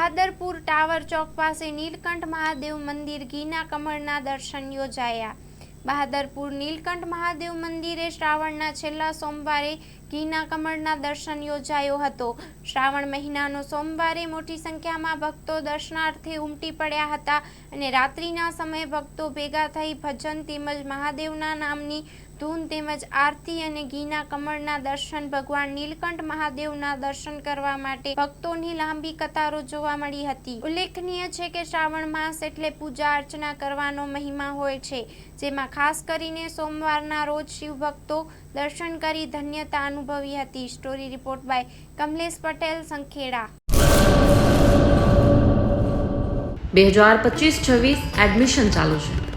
બહાદરપુર tower ચોક પાસે નીલકંઠ મહાદેવ મંદિર ઘીના કમળના દર્શન યોજાયા. બહાદરપુર નીલકંઠ મહાદેવ મંદિરે શ્રાવણના છેલ્લા સોમવારે ઘીના કમળના દર્શન યોજાયો હતો. શ્રાવણ મહિનાનો સોમવારે મોટી સંખ્યામાં ભક્તો દર્શનાર્થે ઉમટી પડ્યા હતા અને રાત્રિના સમયે ભક્તો ભેગા થઈ ભજન તેમજ મહાદેવના નામની ધૂન તેમજ આરતી અને ઘીના કમળના દર્શન ભગવાન નીલકંઠ મહાદેવના દર્શન કરવા માટે ભક્તોની લાંબી કતારો જોવા મળી હતી. ઉલ્લેખનીય છે કે શ્રાવણ માસ એટલે પૂજા અર્ચના કરવાનો મહિમા હોય છે, જેમાં ખાસ કરીને સોમવારના રોજ શિવ ભક્તો દર્શન કરી ધન્યતા અનુભવી હતી. Story report by Kamlesh Patel, Sankheda. બે હજાર પચીસ છવ્વીસ એડમિશન ચાલુ છે.